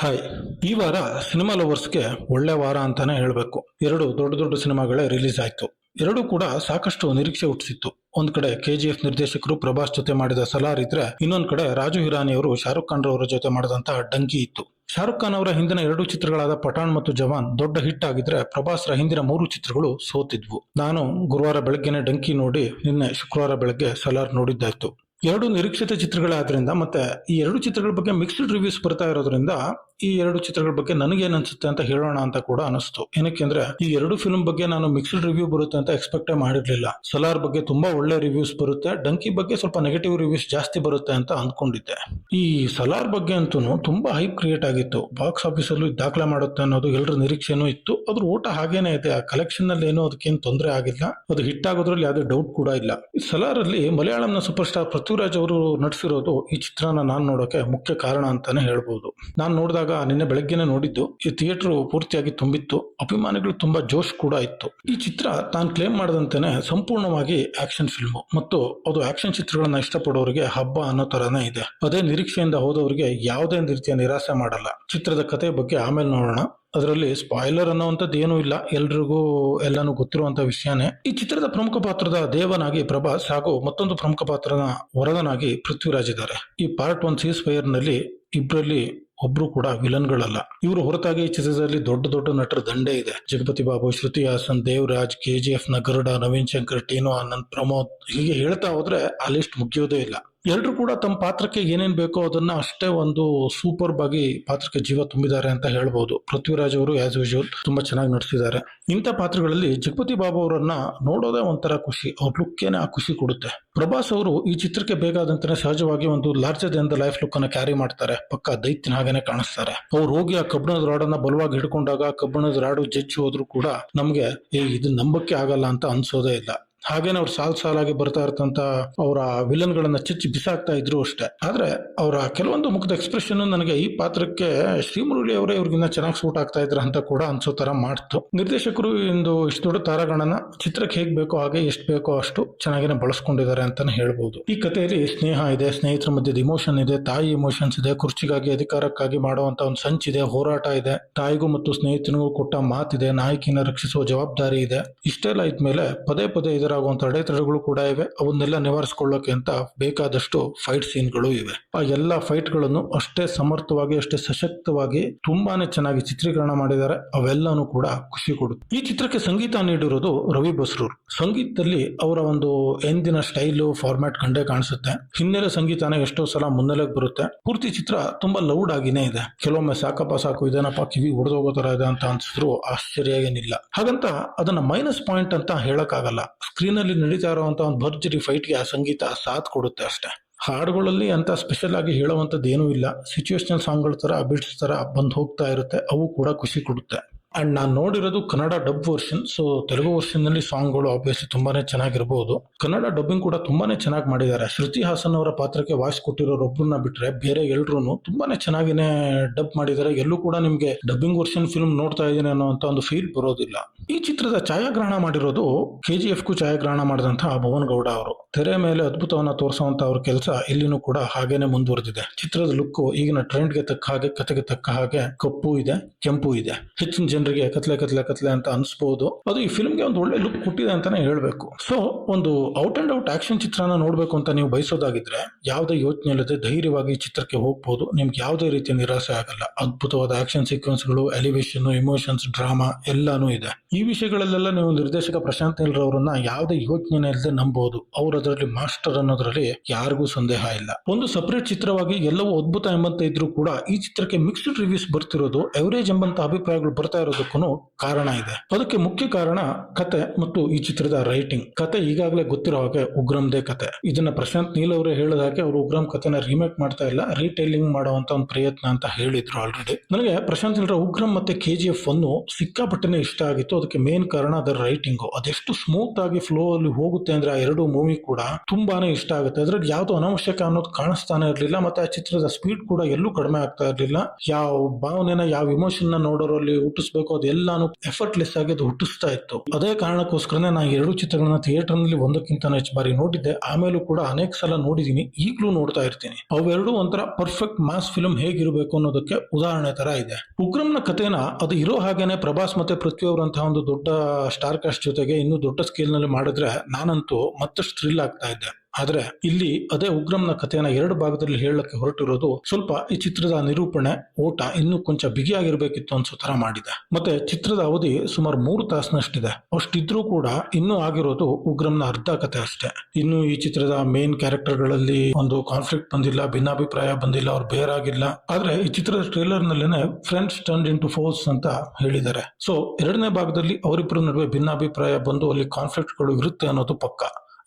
Hi ಈ ವಾರ cinema ಲವರ್ಸ್ಗೆ ಒಳ್ಳೆ ವಾರ ಅಂತಾನೆ ಹೇಳಬೇಕು. ಎರಡು ದೊಡ್ಡ ದೊಡ್ಡ ಸಿನಿಮಾಗಳೇ ರಿಲೀಸ್ ಆಯ್ತು. ಎರಡೂ ಕೂಡ ಸಾಕಷ್ಟು ನಿರೀಕ್ಷೆ ಹುಟ್ಟಿಸಿತ್ತು. ಒಂದ್ ಕಡೆ ಕೆಜಿಎಫ್ ನಿರ್ದೇಶಕರು ಪ್ರಭಾಸ್ ಜೊತೆ ಮಾಡಿದ ಸಲಾರ್ ಇದ್ರೆ ಇನ್ನೊಂದ್ ಕಡೆ ರಾಜು ಹಿರಾನಿ ಅವರು ಶಾರುಖ್ ಖಾನ್ ರವರ ಜೊತೆ ಮಾಡಿದಂತಹ ಡಂಕಿ ಇತ್ತು. ಶಾರುಖ್ ಖಾನ್ ಅವರ ಹಿಂದಿನ ಎರಡು ಚಿತ್ರಗಳಾದ ಪಠಾಣ್ ಮತ್ತು ಜವಾನ್ ದೊಡ್ಡ ಹಿಟ್ ಆಗಿದ್ರೆ ಪ್ರಭಾಸ್ರ ಹಿಂದಿನ ಮೂರು ಚಿತ್ರಗಳು ಸೋತಿದ್ವು. ನಾನು ಗುರುವಾರ ಬೆಳಗ್ಗೆನೆ ಡಂಕಿ ನೋಡಿ ನಿನ್ನೆ ಶುಕ್ರವಾರ ಬೆಳಗ್ಗೆ ಸಲಾರ್ ನೋಡಿದ್ದಾಯ್ತು. ಎರಡು ನಿರೀಕ್ಷಿತ ಚಿತ್ರಗಳಾದ್ರಿಂದ ಮತ್ತೆ ಈ ಎರಡು ಚಿತ್ರಗಳ ಬಗ್ಗೆ ಮಿಕ್ಸ್ಡ್ ರಿವ್ಯೂಸ್ ಬರ್ತಾ ಇರೋದ್ರಿಂದ ಈ ಎರಡು ಚಿತ್ರಗಳ ಬಗ್ಗೆ ನನಗೇನು ಅನ್ಸುತ್ತೆ ಅಂತ ಹೇಳೋಣ ಅಂತ ಕೂಡ ಅನಿಸ್ತು. ಏನಕ್ಕೆ ಅಂದ್ರೆ, ಈ ಎರಡು ಫಿಲ್ಮ್ ಬಗ್ಗೆ ನಾನು ಮಿಕ್ಸ್ಡ್ ರಿವ್ಯೂ ಬರುತ್ತೆ ಅಂತ ಎಕ್ಸ್ಪೆಕ್ಟೇ ಮಾಡಿರ್ಲಿಲ್ಲ. ಸಲಾರ್ ಬಗ್ಗೆ ತುಂಬಾ ಒಳ್ಳೆ ರಿವ್ಯೂಸ್ ಬರುತ್ತೆ. ಡಂಕಿ ಬಗ್ಗೆ ಸ್ವಲ್ಪ ನೆಗೆಟಿವ್ ರಿವ್ಯೂಸ್ ಜಾಸ್ತಿ ಬರುತ್ತೆ ಅಂತ ಅಂದ್ಕೊಂಡಿದ್ದೆ ಈ ಸಲಾರ್ ಬಗ್ಗೆ ಅಂತೂ ತುಂಬಾ ಹೈಪ್ ಕ್ರಿಯೇಟ್ ಆಗಿತ್ತು. ಬಾಕ್ಸ್ ಆಫೀಸ್ ಅಲ್ಲೂ ದಾಖಲೆ ಮಾಡುತ್ತೆ ಅನ್ನೋದು ಎಲ್ಲರ ನಿರೀಕ್ಷೆನೂ ಇತ್ತು. ಅದ್ರ ಓಟ ಹಾಗೇನೆ ಇದೆ. ಆ ಕಲೆಕ್ಷನ್ನಲ್ಲಿ ಏನೋ ಅದಕ್ಕೇನು ತೊಂದರೆ ಆಗಿಲ್ಲ. ಅದು ಹಿಟ್ ಆಗೋದ್ರಲ್ಲಿ ಯಾವುದೇ ಡೌಟ್ ಕೂಡ ಇಲ್ಲ. ಸಲಾರ್ ಅಲ್ಲಿ ಮಲಯಾಳಂನ ಸೂಪರ್ ಸ್ಟಾರ್ ಪೃಥ್ವಿರಾಜ್ ಅವರು ನಟಿಸಿರೋದು ಈ ಚಿತ್ರನ ನಾನು ನೋಡೋಕೆ ಮುಖ್ಯ ಕಾರಣ ಅಂತಾನೆ ಹೇಳ್ಬೋದು. ನಾನು ನೋಡಿದಾಗ ನಿನ್ನೆ ಬೆಳಗ್ಗೆನೆ ನೋಡಿದ್ದು, ಈ ಥಿಯೇಟರ್ ಪೂರ್ತಿಯಾಗಿ ತುಂಬಿತ್ತು, ಅಭಿಮಾನಿಗಳು ತುಂಬಾ ಜೋಶ್ ಕೂಡ ಇತ್ತು. ಈ ಚಿತ್ರ ತಾನು ಕ್ಲೇಮ್ ಮಾಡದಂತೆನೆ ಸಂಪೂರ್ಣವಾಗಿ ಆಕ್ಷನ್ ಫಿಲ್ಮ್ ಮತ್ತು ಅದು ಆಕ್ಷನ್ ಚಿತ್ರಗಳನ್ನ ಇಷ್ಟಪಡೋರಿಗೆ ಹಬ್ಬ ಅನ್ನೋ ತರನೇ ಇದೆ. ಅದೇ ನಿರೀಕ್ಷೆಯಿಂದ ಹೋದವರಿಗೆ ಯಾವುದೇ ರೀತಿಯ ನಿರಾಸೆ ಮಾಡಲ್ಲ. ಚಿತ್ರದ ಕಥೆ ಬಗ್ಗೆ ಆಮೇಲೆ ನೋಡೋಣ. ಅದರಲ್ಲಿ ಸ್ಪಾಯ್ಲರ್ ಅನ್ನೋವಂಥದ್ದು ಏನೂ ಇಲ್ಲ. ಎಲ್ರಿಗೂ ಎಲ್ಲಾನು ಗೊತ್ತಿರುವಂತ ವಿಷಯನೇ. ಈ ಚಿತ್ರದ ಪ್ರಮುಖ ಪಾತ್ರದ ದೇವನಾಗಿ ಪ್ರಭಾಸ್ ಹಾಗೂ ಮತ್ತೊಂದು ಪ್ರಮುಖ ಪಾತ್ರನ ವರದನಾಗಿ ಪೃಥ್ವಿರಾಜ್ ಇದ್ದಾರೆ. ಈ ಪಾರ್ಟ್ ಒನ್ ಸೀಸ್ ಫೈರ್ನಲ್ಲಿ ಇಬ್ಬರಲ್ಲಿ ಒಬ್ರು ಕೂಡ ವಿಲನ್ಗಳಲ್ಲ. ಇವರು ಹೊರತಾಗಿ ಈ ಚಿತ್ರದಲ್ಲಿ ದೊಡ್ಡ ದೊಡ್ಡ ನಟರ ದಂಡೆ ಇದೆ. ಜಗಪತಿ ಬಾಬು, ಶ್ರುತಿ ಹಾಸನ್, ದೇವರಾಜ್ ಕೆಜಿಎಫ್ನ ಗರುಡ ನವೀನ್ ಶಂಕರ್, ಟೀನು ಆನಂದ್, ಪ್ರಮೋದ್ ಹೀಗೆ ಹೇಳ್ತಾ ಹೋದ್ರೆ ಆ ಲಿಸ್ಟ್ ಮುಗಿಯೋದೇ ಇಲ್ಲ. ಎಲ್ರು ಕೂಡ ತಮ್ಮ ಪಾತ್ರಕ್ಕೆ ಏನೇನ್ ಬೇಕೋ ಅದನ್ನ ಅಷ್ಟೇ ಒಂದು ಸೂಪರ್ ಆಗಿ ಪಾತ್ರಕ್ಕೆ ಜೀವ ತುಂಬಿದ್ದಾರೆ ಅಂತ ಹೇಳ್ಬೋದು. ಪೃಥ್ವಿರಾಜ್ ಅವರು ಆಸ್ ಯೂಶುವಲ್ ತುಂಬಾ ಚೆನ್ನಾಗಿ ನಡೆಸಿದ್ದಾರೆ ಇಂಥ ಪಾತ್ರಗಳಲ್ಲಿ ಜಗಪತಿ ಬಾಬು ಅವರನ್ನ ನೋಡೋದೇ ಒಂಥರ ಖುಷಿ. ಅವ್ರ ಲುಕ್ಕೇನೆ ಆ ಖುಷಿ ಕೊಡುತ್ತೆ. ಪ್ರಭಾಸ್ ಅವರು ಈ ಚಿತ್ರಕ್ಕೆ ಬೇಕಾದಂತೆ ಸಹಜವಾಗಿ ಒಂದು larger than the life look ಅನ್ನ ಕ್ಯಾರಿ ಮಾಡ್ತಾರೆ. ಪಕ್ಕ ದೈತ್ಯನ ಹಾಗೇನೆ ಕಾಣಿಸ್ತಾರೆ. ಅವ್ರು ಹೋಗಿ ಆ ಕಬ್ಬಿಣದ ರಾಡನ್ನ ಬಲವಾಗಿ ಹಿಡ್ಕೊಂಡಾಗ ಕಬ್ಬಿಣದ ರಾಡು ಜಜ್ಜಿ ಹೋದ್ರು ಕೂಡ ನಮಗೆ, ಏ, ಇದು ನಂಬಕ್ಕೆ ಆಗಲ್ಲ ಅಂತ ಅನ್ಸೋದೇ ಇಲ್ಲ. ಹಾಗೇನೆ ಅವ್ರು ಸಾಲು ಸಾಲಾಗಿ ಬರ್ತಾ ಇರ್ತಂತ ಅವರ ವಿಲನ್ ಗಳನ್ನ ಚಿಚ್ಚಿ ಬಿಸಾಕ್ತಾ ಇದ್ರು ಅಷ್ಟೇ. ಆದ್ರೆ ಅವರ ಕೆಲವೊಂದು ಮುಖದ ಎಕ್ಸ್ಪ್ರೆಷನ್ ನನಗೆ ಈ ಪಾತ್ರಕ್ಕೆ ಶ್ರೀಮುರುಳಿ ಅವರೇ ಇವ್ರಿಗಿನ್ನ ಚೆನ್ನಾಗಿ ಸೂಟ್ ಆಗ್ತಾ ಇದ್ರ ಅಂತ ಕೂಡ ಅನ್ಸೋ ತರ ಮಾಡ್ತು. ನಿರ್ದೇಶಕರು ಇಂದು ಇಷ್ಟು ದೊಡ್ಡ ತಾರಾಗಣನ ಚಿತ್ರಕ್ಕೆ ಹೇಗ್ ಬೇಕೋ ಹಾಗೆ ಎಷ್ಟು ಬೇಕೋ ಅಷ್ಟು ಚೆನ್ನಾಗಿನೇ ಬಳಸ್ಕೊಂಡಿದ್ದಾರೆ ಅಂತಾನೆ ಹೇಳ್ಬೋದು. ಈ ಕಥೆಯಲ್ಲಿ ಸ್ನೇಹ ಇದೆ, ಸ್ನೇಹಿತರ ಮಧ್ಯದ ಇಮೋಷನ್ ಇದೆ, ತಾಯಿ ಇಮೋಷನ್ಸ್ ಇದೆ, ಕುರ್ಚಿಗಾಗಿ ಅಧಿಕಾರಕ್ಕಾಗಿ ಮಾಡುವಂತ ಒಂದು ಸಂಚಿದೆ ಹೋರಾಟ ಇದೆ, ತಾಯಿಗೂ ಮತ್ತು ಸ್ನೇಹಿತನಿಗೂ ಕೊಟ್ಟ ಮಾತಿದೆ, ನಾಯಕಿನ ರಕ್ಷಿಸುವ ಜವಾಬ್ದಾರಿ ಇದೆ. ಇಷ್ಟೆಲ್ಲ ಇದ್ಮೇಲೆ ಪದೇ ಪದೇ ಎದುರಾಗುವಂತ ಅಡೆತಡೆಗಳು ಕೂಡ ಇವೆ. ಅವನ್ನೆಲ್ಲ ನಿವಾರಿಸಿಕೊಳ್ಳೋಕೆ ಅಂತ ಬೇಕಾದಷ್ಟು ಫೈಟ್ ಸೀನ್ಗಳು ಇವೆ. ಆ ಎಲ್ಲ ಫೈಟ್ಗಳನ್ನು ಅಷ್ಟೇ ಸಮರ್ಥವಾಗಿ, ಅಷ್ಟೇ ಸಶಕ್ತವಾಗಿ ತುಂಬಾನೇ ಚೆನ್ನಾಗಿ ಚಿತ್ರೀಕರಣ ಮಾಡಿದ್ದಾರೆ. ಅವೆಲ್ಲನೂ ಕೂಡ ಖುಷಿ ಕೊಡುತ್ತೆ. ಈ ಚಿತ್ರಕ್ಕೆ ಸಂಗೀತ ನೀಡಿರೋದು ರವಿ ಬಸ್ರೂರ್. ಸಂಗೀತದಲ್ಲಿ ಅವರ ಒಂದು ಎಂದಿನ ಸ್ಟೈಲು ಫಾರ್ಮ್ಯಾಟ್ ಕಂಡೇ ಕಾಣಿಸುತ್ತೆ. ಹಿನ್ನೆಲೆ ಸಂಗೀತನ ಎಷ್ಟೋ ಸಲ ಮುನ್ನೆಲೆಗೆ ಬರುತ್ತೆ. ಪೂರ್ತಿ ಚಿತ್ರ ತುಂಬಾ ಲೌಡ್ ಆಗಿನೇ ಇದೆ. ಕೆಲವೊಮ್ಮೆ ಸಾಕಪ್ಪ ಸಾಕು, ಇದೇನಪ್ಪ ಕಿವಿ ಹೊಡೆದೋಗೋ ತರ ಇದೆ ಅಂತ ಅನ್ಸಿದ್ರು ಆಶ್ಚರ್ಯ ಏನಿಲ್ಲ. ಹಾಗಂತ ಅದನ್ನ ಮೈನಸ್ ಪಾಯಿಂಟ್ ಅಂತ ಹೇಳಕ್ಕಾಗಲ್ಲ. ಸ್ಕ್ರೀನ್ ಅಲ್ಲಿ ನಡೀತಾ ಇರುವಂತ ಒಂದು ಭರ್ಜರಿ ಫೈಟ್ಗೆ ಆ ಸಂಗೀತ ಸಾಥ್ ಕೊಡುತ್ತೆ ಅಷ್ಟೇ. ಹಾಡುಗಳಲ್ಲಿ ಅಂತ ಸ್ಪೆಷಲ್ ಆಗಿ ಹೇಳುವಂಥದ್ದು ಏನೂ ಇಲ್ಲ. ಸಿಚುವೇಶನಲ್ ಸಾಂಗ್ಗಳ ತರ ಬಿಟ್ಸ್ ತರ ಬಂದು ಹೋಗ್ತಾ ಇರುತ್ತೆ. ಅವು ಕೂಡ ಖುಷಿ ಕೊಡುತ್ತೆ. ಅಂಡ್ ನಾನು ನೋಡಿರೋದು Kannada dub version so Telugu ವರ್ಷನ್ನಲ್ಲಿ ಸಾಂಗ್ಗಳು ಆಬ್ವಿಯಸ್ಲಿ ತುಂಬಾನೇ ಚೆನ್ನಾಗಿರ್ಬೋದು. ಕನ್ನಡ ಡಬ್ಬಿಂಗ್ ಕೂಡ ತುಂಬಾನೇ ಚೆನ್ನಾಗಿ ಮಾಡಿದ್ದಾರೆ. ಶ್ರುತಿ ಹಾಸನ್ ಅವರ ಪಾತ್ರಕ್ಕೆ ವಾಯ್ಸ್ ಕೊಟ್ಟಿರೋರು ಒಬ್ಬರನ್ನ ಬಿಟ್ರೆ ಬೇರೆ ಎಲ್ರು ತುಂಬಾನೇ ಚೆನ್ನಾಗಿನೇ ಡಬ್ ಮಾಡಿದ್ದಾರೆ. ಎಲ್ಲೂ ಕೂಡ ನಿಮ್ಗೆ ಡಬ್ಬಿಂಗ್ ವರ್ಷನ್ ಫಿಲ್ಮ್ ನೋಡ್ತಾ ಇದ್ದೀನಿ ಅನ್ನೋಂತ ಒಂದು ಫೀಲ್ ಬರೋದಿಲ್ಲ. ಈ ಚಿತ್ರದ ಛಾಯಾಗ್ರಹಣ ಮಾಡಿರೋದು ಕೆ ಜಿ ಕು ಛಾಯಾಗ್ರಹಣ ಮಾಡಿದಂತಹ ಭುವನ್ ಗೌಡ ಅವರು. ತೆರೆ ಮೇಲೆ ಅದ್ಭುತವನ್ನ ತೋರಿಸುವಂತ ಅವ್ರ ಕೆಲಸ ಇಲ್ಲಿನೂ ಕೂಡ ಹಾಗೇನೆ ಮುಂದುವರೆದಿದೆ. ಚಿತ್ರದ ಲುಕ್ ಈಗಿನ ಟ್ರೆಂಡ್ಗೆ ತಕ್ಕ ಹಾಗೆ, ಕತೆಗೆ ತಕ್ಕ ಹಾಗೆ ಕಪ್ಪು ಇದೆ, ಕೆಂಪು ಇದೆ. ಹೆಚ್ಚಿನ ಜನರಿಗೆ ಕತ್ಲೆ ಕತ್ಲೆ ಕತ್ಲೆ ಅಂತ ಅನ್ಸ್ಬಹುದು ಅದು ಈ ಫಿಲ್ಮ್ಗೆ ಒಂದು ಒಳ್ಳೆ ಲುಕ್ ಕೊಟ್ಟಿದೆ ಅಂತಾನೆ ಹೇಳ್ಬೇಕು. ಸೊ ಒಂದು ಔಟ್ ಅಂಡ್ ಔಟ್ ಆಕ್ಷನ್ ಚಿತ್ರನ ನೋಡಬೇಕು ಅಂತ ನೀವು ಬಯಸೋದಾಗಿದ್ರೆ, ಯಾವುದೇ ಯೋಚನೆ ಇಲ್ಲದೆ ಧೈರ್ಯವಾಗಿ ಚಿತ್ರಕ್ಕೆ ಹೋಗ್ಬೋದು. ನಿಮ್ಗೆ ಯಾವುದೇ ರೀತಿಯ ನಿರಾಸೆ ಆಗಲ್ಲ. ಅದ್ಭುತವಾದ ಆಕ್ಷನ್ ಸೀಕ್ವೆನ್ಸ್ಗಳು ಎಲಿವೇಶನ್ ಇಮೋಷನ್ಸ್ ಡ್ರಾಮಾ ಎಲ್ಲಾನು ಇದೆ. ಈ ವಿಷಯಗಳಲ್ಲೆಲ್ಲ ನೀವು ನಿರ್ದೇಶಕ ಪ್ರಶಾಂತ್ ಅವರನ್ನ ಯಾವುದೇ ಯೋಚನೆ ಇಲ್ಲದೆ ನಂಬಬಹುದು ಅವ್ರ ಅದರಲ್ಲಿ ಮಾಸ್ಟರ್ ಅನ್ನೋದ್ರಲ್ಲಿ ಯಾರಿಗೂ ಸಂದೇಹ ಇಲ್ಲ. ಒಂದು ಸಪರೇಟ್ ಚಿತ್ರವಾಗಿ ಎಲ್ಲವೂ ಅದ್ಭುತ ಎಂಬಂತ ಇದ್ರೂ ಕೂಡ ಈ ಚಿತ್ರಕ್ಕೆ ಮಿಕ್ಸ್ಡ್ ರಿವ್ಯೂಸ್ ಬರ್ತಿರೋದು ಎವರೇಜ್ ಎಂಬಂತ ಅಭಿಪ್ರಾಯಗಳು ಬರ್ತಾ ಇರೋದಕ್ಕೂ ಕಾರಣ ಇದೆ. ಅದಕ್ಕೆ ಮುಖ್ಯ ಕಾರಣ ಕತೆ ಮತ್ತು ಈ ಚಿತ್ರದ ರೈಟಿಂಗ್ ಕತೆ ಈಗಾಗಲೇ ಗೊತ್ತಿರೋ ಹಾಗೆ ಉಗ್ರಂದೇ ಕತೆ. ಇದನ್ನ ಪ್ರಶಾಂತ್ ನೀಲ್ ಅವರೇ ಹೇಳಿದ ಹಾಗೆ ಅವರು ಉಗ್ರಂ ಕಥೆನ ರೀಮೇಕ್ ಮಾಡ್ತಾ ಇಲ್ಲ ರೀಟೈಲಿಂಗ್ ಮಾಡುವಂತ ಒಂದು ಪ್ರಯತ್ನ ಅಂತ ಹೇಳಿದ್ರು ಆಲ್ರೆಡಿ ನನಗೆ ಪ್ರಶಾಂತ್ ನೀಲ್ರ ಉಗ್ರಂ ಮತ್ತೆ ಕೆ ಜಿ ಎಫ್ ಅನ್ನು ಸಿಕ್ಕಾಪಟ್ಟೆನೆ ಇಷ್ಟ ಆಗಿತ್ತು. ಅದಕ್ಕೆ ಮೇನ್ ಕಾರಣ ಅದರ ರೈಟಿಂಗ್ ಅದೆಷ್ಟು ಸ್ಮೂತ್ ಆಗಿ ಫ್ಲೋ ಅಲ್ಲಿ ಹೋಗುತ್ತೆ ಅಂದ್ರೆ ಆ ಎರಡು ಮೂವಿ ಕೂಡ ತುಂಬಾನೇ ಇಷ್ಟ ಆಗುತ್ತೆ. ಅದ್ರಲ್ಲಿ ಯಾವ್ದು ಅನಾವಶ್ಯಕ ಅನ್ನೋದು ಕಾಣಿಸ್ತಾನೆ ಇರಲಿಲ್ಲ, ಮತ್ತೆ ಆ ಚಿತ್ರದ ಸ್ಪೀಡ್ ಕೂಡ ಎಲ್ಲೂ ಕಡಿಮೆ ಆಗ್ತಾ ಇರಲಿಲ್ಲ. ಯಾವ ಭಾವನೆನ, ಯಾವ ಇಮೋಷನ್ನ ನೋಡೋರಲ್ಲಿ ಹುಟ್ಟಿಸ್ಬೇಕು ಹುಟ್ಟಿಸ್ಬೇಕು ಅದೆಲ್ಲಾನು ಎಫರ್ಟ್ಲೆಸ್ ಆಗಿ ಅದು ಹುಟ್ಟಿಸ್ತಾ ಇತ್ತು. ಅದೇ ಕಾರಣಕ್ಕೋಸ್ಕರನೇ ನಾನು ಎರಡು ಚಿತ್ರಗಳನ್ನ ಥಿಯೇಟರ್ನಲ್ಲಿ ಒಂದಕ್ಕಿಂತ ಹೆಚ್ಚು ಬಾರಿ ನೋಡಿದ್ದೆ. ಆಮೇಲೂ ಕೂಡ ಅನೇಕ ಸಲ ನೋಡಿದೀನಿ, ಈಗಲೂ ನೋಡ್ತಾ ಇರ್ತೀನಿ. ಅವೆರಡು ಒಂಥರ ಪರ್ಫೆಕ್ಟ್ ಮಾಸ್ ಫಿಲ್ಮ್ ಹೇಗಿರಬೇಕು ಅನ್ನೋದಕ್ಕೆ ಉದಾಹರಣೆ ತರ ಇದೆ. ಉಗ್ರಂನ ಕಥೆನ ಅದು ಇರೋ ಹಾಗೇನೆ ಪ್ರಭಾಸ್ ಮತ್ತೆ ಪೃಥ್ವಿ ಅವರಂತಹ ಒಂದು ದೊಡ್ಡ ಸ್ಟಾರ್ ಕಾಸ್ಟ್ ಜೊತೆಗೆ ಇನ್ನೂ ದೊಡ್ಡ ಸ್ಕೇಲ್ನಲ್ಲಿ ಮಾಡಿದ್ರೆ ನಾನಂತೂ ಮತ್ತಷ್ಟು ಥ್ರಿಲ್ ಆಗ್ತಾ ಇದ್ದೆ. ಆದ್ರೆ ಇಲ್ಲಿ ಅದೇ ಉಗ್ರಂನ ಕಥೆಯನ್ನ ಎರಡು ಭಾಗದಲ್ಲಿ ಹೇಳಕ್ಕೆ ಹೊರಟಿರೋದು ಸ್ವಲ್ಪ ಈ ಚಿತ್ರದ ನಿರೂಪಣೆ ಓಟ ಇನ್ನೂ ಕೊಂಚ ಬಿಗಿಯಾಗಿರಬೇಕಿತ್ತು ಅನ್ಸೋ ತರ ಮಾಡಿದೆ. ಮತ್ತೆ ಚಿತ್ರದ ಅವಧಿ ಸುಮಾರು ಮೂರು ತಾಸಿನಷ್ಟಿದೆ. ಅಷ್ಟಿದ್ರೂ ಕೂಡ ಇನ್ನೂ ಆಗಿರೋದು ಉಗ್ರಂನ ಅರ್ಧ ಕಥೆ ಅಷ್ಟೇ. ಇನ್ನು ಈ ಚಿತ್ರದ ಮೇನ್ ಕ್ಯಾರೆಕ್ಟರ್ಗಳಲ್ಲಿ ಒಂದು ಕಾನ್ಫ್ಲಿಕ್ಟ್ ಬಂದಿಲ್ಲ, ಭಿನ್ನಾಭಿಪ್ರಾಯ ಬಂದಿಲ್ಲ, ಅವ್ರು ಬೇರಾಗಿಲ್ಲ ಆದ್ರೆ ಈ ಚಿತ್ರದ trailer ನಲ್ಲೇನೆ friends turn in to force ಅಂತ ಹೇಳಿದ್ದಾರೆ. ಸೊ ಎರಡನೇ ಭಾಗದಲ್ಲಿ ಅವರಿಬ್ಬರ ನಡುವೆ ಭಿನ್ನಾಭಿಪ್ರಾಯ ಬಂದು ಅಲ್ಲಿ ಕಾನ್ಫ್ಲಿಕ್ಟ್ಗಳು ಇರುತ್ತೆ ಅನ್ನೋದು ಪಕ್ಕ.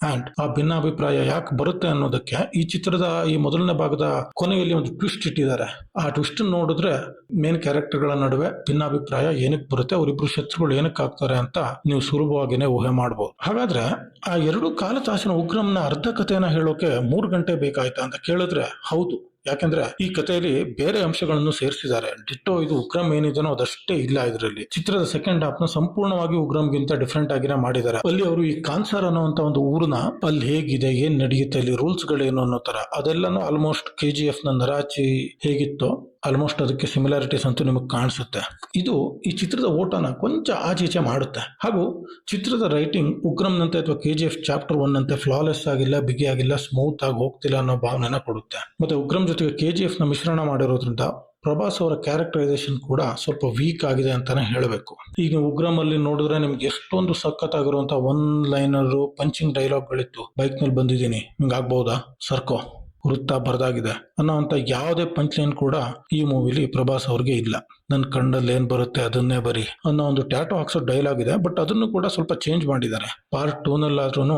ಅಂಡ್ ಆ ಭಿನ್ನಾಭಿಪ್ರಾಯ ಯಾಕೆ ಬರುತ್ತೆ ಅನ್ನೋದಕ್ಕೆ ಈ ಚಿತ್ರದ ಈ ಮೊದಲನೇ ಭಾಗದ ಕೊನೆಯಲ್ಲಿ ಒಂದು ಟ್ವಿಸ್ಟ್ ಇಟ್ಟಿದ್ದಾರೆ. ಆ ಟ್ವಿಸ್ಟ್ ನೋಡಿದ್ರೆ ಮೇನ್ ಕ್ಯಾರೆಕ್ಟರ್ಗಳ ನಡುವೆ ಭಿನ್ನಾಭಿಪ್ರಾಯ ಏನಕ್ಕೆ ಬರುತ್ತೆ, ಅವರಿಬ್ರು ಶತ್ರುಗಳು ಏನಕ್ಕೆ ಆಗ್ತಾರೆ ಅಂತ ನೀವು ಸುಲಭವಾಗಿನೇ ಊಹೆ ಮಾಡಬಹುದು ಹಾಗಾದ್ರೆ ಆ ಎರಡು ಕಾಲತಾಸಿನ ಉಗ್ರಂನ ಅರ್ಧ ಕಥೆಯನ್ನ ಹೇಳೋಕೆ ಮೂರು ಗಂಟೆ ಬೇಕಾಯ್ತಾ ಅಂತ ಕೇಳಿದ್ರೆ ಹೌದು. ಯಾಕಂದ್ರೆ ಈ ಕಥೆಯಲ್ಲಿ ಬೇರೆ ಅಂಶಗಳನ್ನು ಸೇರಿಸಿದ್ದಾರೆ. ಡಿಟ್ಟೋ ಇದು ಉಗ್ರಂ ಏನಿದೆನೋ ಅದಷ್ಟೇ ಇಲ್ಲ ಇದರಲ್ಲಿ. ಚಿತ್ರದ ಸೆಕೆಂಡ್ ಹಾಫ್ನ ಸಂಪೂರ್ಣವಾಗಿ ಉಗ್ರಂಗಿಂತ ಡಿಫ್ರೆಂಟ್ ಆಗಿನೇ ಮಾಡಿದ್ದಾರೆ. ಅಲ್ಲಿ ಅವರು ಈ ಕಾನ್ಸರ್ ಅನ್ನುವಂತ ಒಂದು ಊರ್ನ ಅಲ್ಲಿ ಹೇಗಿದೆ, ಏನ್ ನಡೆಯುತ್ತೆ, ಅಲ್ಲಿ ರೂಲ್ಸ್ ಗಳೇನು ಅನ್ನೋ ತರ. ಅದೆಲ್ಲನೂ ಆಲ್ಮೋಸ್ಟ್ ಕೆ ಜಿ ಎಫ್ನ ನರಾಚಿ ಹೇಗಿತ್ತೋ ಆಲ್ಮೋಸ್ಟ್ ಅದಕ್ಕೆ ಸಿಮಿಲಾರಿಟೀಸ್ ಅಂತೂ ನಿಮಗೆ ಕಾಣಿಸುತ್ತೆ. ಇದು ಈ ಚಿತ್ರದ ಓಟನ ಕೊಂಚ ಆಚೀಚೆ ಮಾಡುತ್ತೆ. ಹಾಗೂ ಚಿತ್ರದ ರೈಟಿಂಗ್ ಉಗ್ರಂನಂತೆ ಅಥವಾ K G F chapter one ಅಂತೆ ಫ್ಲಾಲೆಸ್ ಆಗಿಲ್ಲ, ಬಿಗಿ ಆಗಿಲ್ಲ ಸ್ಮೂತ್ ಆಗಿ ಹೋಗ್ತಿಲ್ಲ ಅನ್ನೋ ಭಾವನೆನ ಕೊಡುತ್ತೆ. ಮತ್ತೆ ಉಗ್ರಂ ಜೊತೆಗೆ ಕೆ ಜಿ ಎಫ್ನ ಮಿಶ್ರಣ ಮಾಡಿರೋದ್ರಿಂದ ಪ್ರಭಾಸ್ ಅವರ ಕ್ಯಾರೆಕ್ಟರೈಸೇಷನ್ ಕೂಡ ಸ್ವಲ್ಪ ವೀಕ್ ಆಗಿದೆ ಅಂತಾನೆ ಹೇಳಬೇಕು. ಈಗ ನೀವು ಉಗ್ರಂ ಅಲ್ಲಿ ನೋಡಿದ್ರೆ ನಿಮ್ಗೆ ಎಷ್ಟೊಂದು ಸಖತ್ತಾಗಿರುವಂತ ಒನ್ ಲೈನರ್ ಪಂಚಿಂಗ್ ಡೈಲಾಗ್ಗಳಿತ್ತು ಬೈಕ್ನಲ್ಲಿ ಬಂದಿದ್ದೀನಿ. ನಿಮ್ಗೆ ಆಗ್ಬಹುದಾ? ಸರ್ಕೋ. ವೃತ್ತ ಬರದಾಗಿದೆ ಅನ್ನೋವಂಥ ಯಾವುದೇ ಪಂಚ್ ಲೈನ್ ಕೂಡ ಈ ಮೂವಿಲಿ ಪ್ರಭಾಸ್ ಅವ್ರಿಗೆ ಇಲ್ಲ. ನನ್ನ ಕಣ್ಣಲ್ಲಿ ಏನು ಬರುತ್ತೆ ಅದನ್ನೇ ಬರಿ ಅನ್ನೋ ಒಂದು ಟ್ಯಾಟೋ ಹಾಕ್ಸೋ ಡೈಲಾಗ್ ಇದೆ ಬಟ್ ಅದನ್ನು ಕೂಡ ಸ್ವಲ್ಪ ಚೇಂಜ್ ಮಾಡಿದ್ದಾರೆ. ಪಾರ್ಟ್ ಟೂ ನಲ್ಲಾದ್ರೂ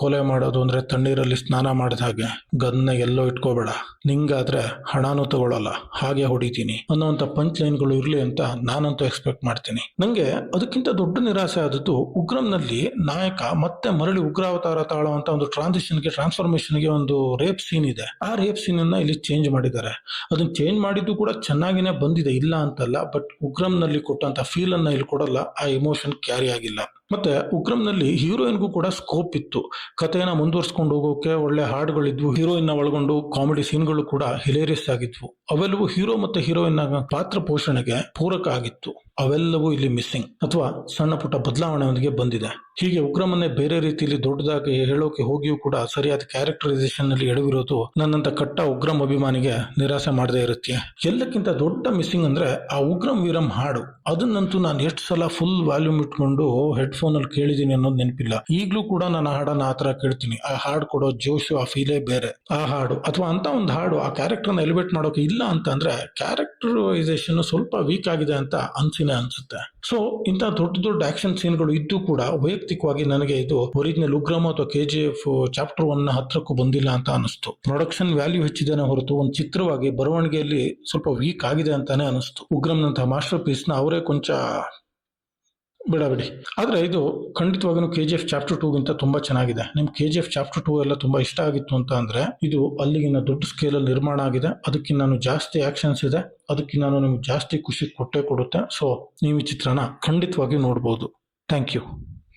ಕೊಲೆ ಮಾಡೋದು ಅಂದ್ರೆ ತಣ್ಣೀರಲ್ಲಿ ಸ್ನಾನ ಮಾಡಿದ ಹಾಗೆ ಗನ್ನ ಎಲ್ಲೋ ಇಟ್ಕೋಬೇಡ. ನಿಂಗಾದ್ರೆ ಹಣನೂ ತಗೊಳ್ಳಲ್ಲ ಹಾಗೆ ಹೊಡಿತೀನಿ ಅನ್ನೋವಂಥ ಪಂಚ್ ಲೈನ್ಗಳು ಇರಲಿ ಅಂತ ನಾನಂತೂ ಎಕ್ಸ್ಪೆಕ್ಟ್ ಮಾಡ್ತೀನಿ. ನನಗೆ ಅದಕ್ಕಿಂತ ದೊಡ್ಡ ನಿರಾಸೆ ಆದದ್ದು ಉಗ್ರಂನಲ್ಲಿ ನಾಯಕ ಮತ್ತೆ ಮರಳಿ ಉಗ್ರಾವತಾರ ತಾಳುವಂತ ಒಂದು ಟ್ರಾನ್ಸಿಷನ್ಗೆ ಟ್ರಾನ್ಸ್ಫಾರ್ಮೇಶನ್ಗೆ ಒಂದು ರೇಪ್ ಸೀನ್ ಇದೆ. ಆ ರೇಪ್ ಸೀನ್ ಅನ್ನ ಇಲ್ಲಿ ಚೇಂಜ್ ಮಾಡಿದ್ದಾರೆ. ಅದನ್ನ ಚೇಂಜ್ ಮಾಡಿದ್ದು ಕೂಡ ಚೆನ್ನಾಗಿನೇ ಬಂದಿದೆ, ಇಲ್ಲ ಅಂತಲ್ಲ ಬಟ್ ಉಗ್ರಂನಲ್ಲಿ ಕೊಟ್ಟಂತ ಫೀಲ್ ಅನ್ನ ಇಲ್ಲಿ ಕೊಡಲ್ಲ. ಆ ಇಮೋಷನ್ ಕ್ಯಾರಿ ಆಗಿಲ್ಲ. ಮತ್ತೆ ಉಗ್ರಂನಲ್ಲಿ ಹೀರೋಯಿನ್ಗೂ ಕೂಡ ಸ್ಕೋಪ್ ಇತ್ತು. ಕಥೆಯನ್ನ ಮುಂದುವರ್ಸ್ಕೊಂಡು ಹೋಗೋಕೆ ಒಳ್ಳೆ ಹಾಡುಗಳಿದ್ವು. ಹೀರೋಯಿನ್ನ ಒಳಗೊಂಡು ಕಾಮಿಡಿ ಸೀನ್ಗಳು ಕೂಡ ಹಿಲೇರಿಯಸ್ ಆಗಿದ್ವು. ಅವೆಲ್ಲವೂ ಹೀರೋ ಮತ್ತೆ ಹೀರೋಯಿನ್ನ ಪಾತ್ರ ಪೋಷಣೆಗೆ ಪೂರಕ ಆಗಿತ್ತು. ಅವೆಲ್ಲವೂ ಇಲ್ಲಿ ಮಿಸ್ಸಿಂಗ್ ಅಥವಾ ಸಣ್ಣ ಪುಟ್ಟ ಬದಲಾವಣೆಯೊಂದಿಗೆ ಬಂದಿದೆ. ಹೀಗೆ ಉಗ್ರಮನ್ನೇ ಬೇರೆ ರೀತಿಯಲ್ಲಿ ದೊಡ್ಡದಾಗಿ ಹೇಳೋಕೆ ಹೋಗಿಯೂ ಕೂಡ ಸರಿಯಾದ ಕ್ಯಾರೆಕ್ಟರೈಸೇಷನ್ನಲ್ಲಿ ಎಡವಿರೋದು ನನ್ನಂತ ಕಟ್ಟ ಉಗ್ರಂ ಅಭಿಮಾನಿಗೆ ನಿರಾಸೆ ಮಾಡದೇ ಇರುತ್ತೆ. ಎಲ್ಲಕ್ಕಿಂತ ದೊಡ್ಡ ಮಿಸ್ಸಿಂಗ್ ಅಂದ್ರೆ ಆ ಉಗ್ರಂ ವೀರಂ ಹಾಡು. ಅದನ್ನಂತೂ ನಾನು ಎಷ್ಟು ಸಲ ಫುಲ್ ವ್ಯಾಲ್ಯೂಮ್ ಇಟ್ಕೊಂಡು ಹೆಡ್ಫೋನ್ ಅಲ್ಲಿ ಕೇಳಿದೀನಿ ಅನ್ನೋದು ನೆನಪಿಲ್ಲ. ಈಗಲೂ ಕೂಡ ನಾನು ಆ ಥರ ಕೇಳ್ತೀನಿ. ಆ ಹಾಡು ಕೊಡೋ ಜೋಶು ಆ ಫೀಲೇ ಬೇರೆ. ಆ ಹಾಡು ಅಥವಾ ಅಂತ ಒಂದು ಹಾಡು ಆ ಕ್ಯಾರೆಕ್ಟರ್ನ ಎಲಿವೇಟ್ ಮಾಡೋಕೆ ಇಲ್ಲ ಅಂತ ಅಂದ್ರೆ ಕ್ಯಾರೆಕ್ಟರೈಸೇಷನ್ ಸ್ವಲ್ಪ ವೀಕ್ ಆಗಿದೆ ಅಂತ ಅನ್ಸಿನ ಅನ್ಸುತ್ತೆ. ಸೊ ಇಂಥ ದೊಡ್ಡ ದೊಡ್ಡ ಆಕ್ಷನ್ ಸೀನ್ಗಳು ಇದ್ದು ಕೂಡ ವೈಯಕ್ತಿಕವಾಗಿ ನನಗೆ ಇದು ಒರಿಜಿನಲ್ ಉಗ್ರಮ ಅಥವಾ K G F chapter one ಹತ್ರಕ್ಕೂ ಬಂದಿಲ್ಲ ಅಂತ ಅನಿಸ್ತು ಪ್ರೊಡಕ್ಷನ್ ವ್ಯಾಲ್ಯೂ ಹೆಚ್ಚಿದೆ ಹೊರತು ಒಂದು ಚಿತ್ರವಾಗಿ ಬರವಣಿಗೆಯಲ್ಲಿ ಸ್ವಲ್ಪ ವೀಕ್ ಆಗಿದೆ ಅಂತಾನೆ ಅನಿಸ್ತು ಉಗ್ರಂನಂತಹ ಮಾಸ್ಟರ್ ಪೀಸ್ನ ಅವರೇ ಕೊಂಚ ಬಿಡ ಬಿಡಿ ಆದ್ರೆ ಇದು ಖಂಡಿತವಾಗಿಯೂ ಕೆ ಜಿ ಎಫ್ ಚಾಪ್ಟರ್ ಟೂಗಿಂತ ತುಂಬಾ ಚೆನ್ನಾಗಿದೆ. ನಿಮ್ K G F chapter two ಎಲ್ಲ ತುಂಬಾ ಇಷ್ಟ ಆಗಿತ್ತು ಅಂತ ಅಂದ್ರೆ ಇದು ಅಲ್ಲಿಗಿನ ದೊಡ್ಡ ಸ್ಕೇಲ್ ಅಲ್ಲಿ ನಿರ್ಮಾಣ ಆಗಿದೆ. ಅದಕ್ಕೆ ನಾನು ಜಾಸ್ತಿ ಆಕ್ಷನ್ಸ್ ಇದೆ. ಅದಕ್ಕೆ ನಾನು ನಿಮ್ಗೆ ಜಾಸ್ತಿ ಖುಷಿ ಕೊಟ್ಟೆ ಕೊಡುತ್ತೆ. ಸೊ ನೀವು ಈ ಚಿತ್ರನ ಖಂಡಿತವಾಗಿ ನೋಡ್ಬೋದು. Thank you